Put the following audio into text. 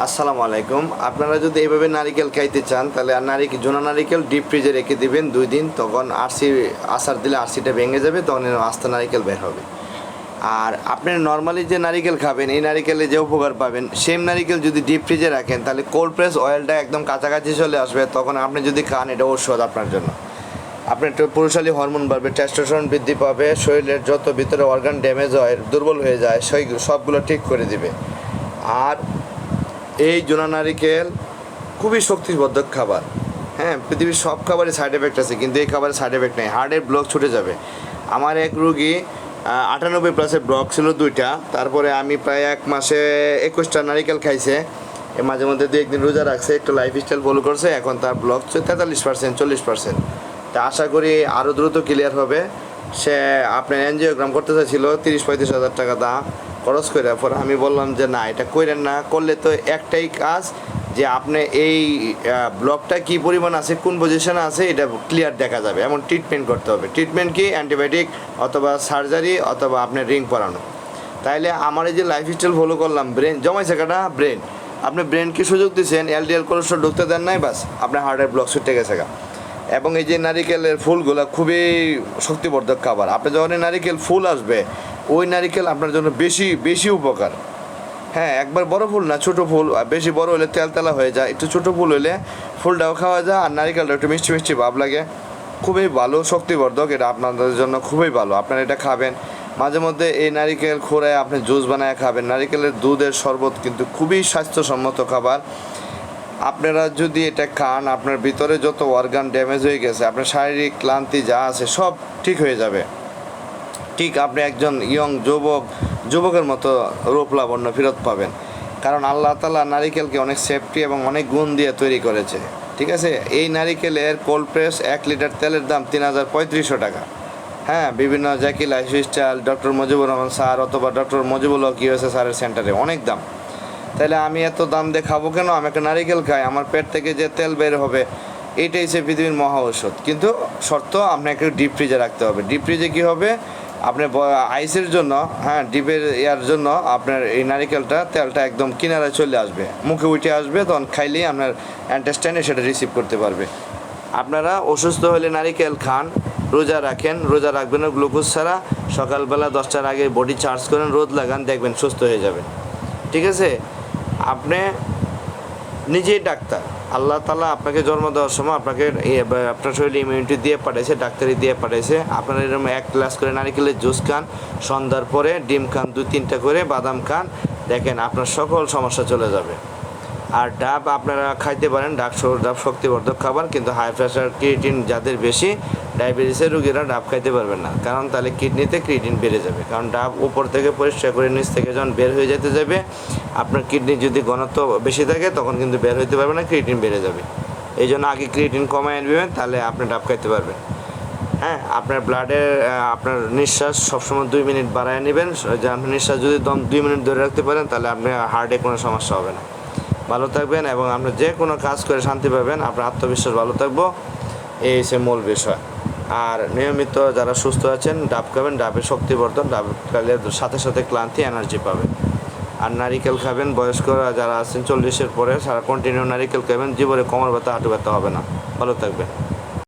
আসসালামু আলাইকুম। আপনারা যদি এইভাবে নারিকেল খাইতে চান, তাহলে আর নারিকেল জোনা নারিকেল ডিপ ফ্রিজে রেখে দিবেন দুই দিন। তখন আরসি আসার দিলে আরসিটা ভেঙে যাবে, তখন আস্তা নারিকেল বের হবে। আর আপনি নর্মালি যে নারিকেল খাবেন, এই নারিকেলে যে উপকার পাবেন সেম নারিকেল যদি ডিপ ফ্রিজে রাখেন, তাহলে কোল্ড প্রেস অয়েলটা একদম কাছাকাছি চলে আসবে। তখন আপনি যদি খান, এটা ঔষধ আপনার জন্য। আপনার একটু পুরুষালী হরমোন বাড়বে টেস্টোস্টেরন বৃদ্ধি পাবে, শরীরের যত ভিতরে অর্গান ড্যামেজ হয়, দুর্বল হয়ে যায়, সেই সবগুলো ঠিক করে দিবে। আর এই জোনা নারিকেল খুবই শক্তিবর্ধক খাবার। হ্যাঁ পৃথিবীর সব খাবারের সাইড এফেক্ট আছে, কিন্তু এই খাবারের সাইড এফেক্ট নেই। হার্টের ব্লক ছুটে যাবে। আমার এক রুগী আটানব্বই প্লাসের ব্লক ছিল দুইটা। তারপরে আমি প্রায় এক মাসে একুশটা নারিকেল খাইছে। মাঝে মধ্যে দু একদিন রোজা রাখছে, একটু লাইফ স্টাইল ফলো করছে, এখন তার ব্লক তেতাল্লিশ পার্সেন্ট চল্লিশ পার্সেন্ট তা আশা করি আরও দ্রুত ক্লিয়ার হবে। সে আপনার এনজিওগ্রাম করতে চাইছিল, তিরিশ পঁয়ত্রিশ হাজার টাকা দাম। খরচ করে পরে আমি বললাম যে, না, এটা কইরেন না। করলে তো একটাই কাজ যে, আপনি এই ব্লকটা কি পরিমাণ আছে, কোন পজিশনে আছে, এটা ক্লিয়ার দেখা যাবে। এমন ট্রিটমেন্ট করতে হবে। ট্রিটমেন্ট কি? অ্যান্টিবায়োটিক অথবা সার্জারি অথবা আপনার রিং পরানো। তাইলে আমার এই যে লাইফ স্টাইল ফলো করলাম ব্রেন জমাইছে কাটা ব্রেন আপনি ব্রেনকে সুযোগ দিচ্ছেন এলডিএল কোলেস্ট্রল ঢুকতে দেন নাই, বাস। আপনার হার্টের ব্লক ছুটে গেছে গা। এবং এই যে নারিকেলের ফুলগুলো খুবই শক্তিবর্ধক খাবার। আপনি যখন নারিকেল ফুল আসবে ওই নারিকেল আপনার জন্য বেশি বেশি উপকার। হ্যাঁ একবার বড় ফুল না, ছোট ফুল, আর বেশি বড় হলে তেলতেলা হয়ে যায়। একটু ছোট ফুল হলে ফুলটাও খাওয়া যায়, আর নারিকেলটা একটু মিষ্টি মিষ্টি ভাব লাগে। খুবই ভালো, শক্তিবর্ধক, এটা আপনাদের জন্য খুবই ভালো। আপনারা এটা খাবেন। মাঝে মধ্যে এই নারিকেল খোড়ায় আপনি জুস বানায় খাবেন। নারিকেলের দুধের শরবত কিন্তু খুবই স্বাস্থ্যসম্মত খাবার। আপনারা যদি এটা খান, আপনার ভিতরে যত অর্গান ড্যামেজ হয়ে গেছে, আপনার শারীরিক ক্লান্তি যা আছে, সব ঠিক হয়ে যাবে। ঠিক আপনি একজন ইয়ং যুবক, যুবকের মতো রূপ লাবণ্য ফেরত পাবেন। কারণ আল্লাহ তালা নারিকেলকে অনেক সেফটি এবং অনেক গুণ দিয়ে তৈরি করেছে। ঠিক আছে? এই নারিকেলের কোল্ড প্রেস এক লিটার তেলের দাম তিন হাজার পঁয়ত্রিশশো টাকা। হ্যাঁ বিভিন্ন Jackie life style doctor Mujibur Rahman sir অথবা ডক্টর মুজিবুল হক ইউএসএ স্যারের সেন্টারে অনেক দাম। তাহলে আমি এত দাম দিয়ে খাব কেন? আমি একটা নারিকেল খাই, আমার পেট থেকে যে তেল বের হবে, এইটাই সে পৃথিবীর মহা ঔষধ। কিন্তু শর্ত, আপনাকে ডিপ ফ্রিজে রাখতে হবে। ডিপ ফ্রিজে কী হবে? আপনার ব- আইসের জন্য হ্যাঁ ডিপের ইয়ার জন্য আপনার এই নারিকেলটা, তেলটা একদম কিনারায় চলে আসবে। মুখে উঠে আসবে, তখন খাইলেই আপনার অ্যান্টেস্টাইনে সেটা রিসিভ করতে পারবে। আপনারা অসুস্থ হলে নারিকেল খান, রোজা রাখেন, রোজা রাখবেন, গ্লুকোজ ছাড়া সকালবেলা দশটার আগে বডি চার্জ করেন, রোদ লাগান, দেখবেন সুস্থ হয়ে যাবেন। ঠিক আছে? আপনি নিজেই ডাক্তার। আল্লাহ তালা আপনাকে জন্ম দেওয়ার সময় আপনাকে আপনার শরীরে ইমিউনিটি দিয়ে পাঠিয়েছে ডাক্তারি দিয়ে পাঠিয়েছে আপনার এরকম এক গ্লাস করে নারিকেলের জুস খান, সন্ধ্যার পরে ডিম খান দু তিনটা করে বাদাম খান, দেখেন আপনার সকল সমস্যা চলে যাবে। আর ডাব আপনারা খাইতে পারেন, ডাব ডাব শক্তিবর্ধক খাবার, কিন্তু হাই প্রেশার ক্রিয়েটিন যাদের বেশি ডায়াবেটিসের রুগীরা ডাব খাইতে পারবেন না। কারণ তাহলে কিডনিতে ক্রিয়েটিন বেড়ে যাবে। কারণ ডাব উপর থেকে পরিষ্কার করে নিচ থেকে যখন বের হয়ে যেতে যাবে, আপনার কিডনি যদি ঘনত্ব বেশি থাকে, তখন কিন্তু বের হইতে পারবে না ক্রিয়েটিন বেড়ে যাবে। এই জন্য আগে ক্রিয়েটিন কমায় আনবেন তাহলে আপনি ডাব খাইতে পারবেন। হ্যাঁ আপনার ব্লাডের আপনার নিঃশ্বাস সবসময় দুই মিনিট বাড়ায় নেবেন। যে আপনার নিঃশ্বাস যদি দম দুই মিনিট ধরে রাখতে পারেন, তাহলে আপনার হার্টে কোনো সমস্যা হবে না। ভালো থাকবেন এবং আপনি যে কোনো কাজ করে শান্তি পাবেন। আপনার আত্মবিশ্বাস ভালো থাকব। এই হচ্ছে মূল বিষয়। আর নিয়মিত যারা সুস্থ আছেন, ডাব খাবেন, ডাবের শক্তিবর্ধন, ডাব খালে সাথে সাথে ক্লান্তি, এনার্জি পাবেন। আর নারিকেল খাবেন, বয়স্করা যারা আছেন চল্লিশের পরে, সারা কন্টিনিউ নারিকেল খাবেন, জীবনে কোমর ব্যথা, হাঁটু ব্যথা হবে না। ভালো থাকবেন।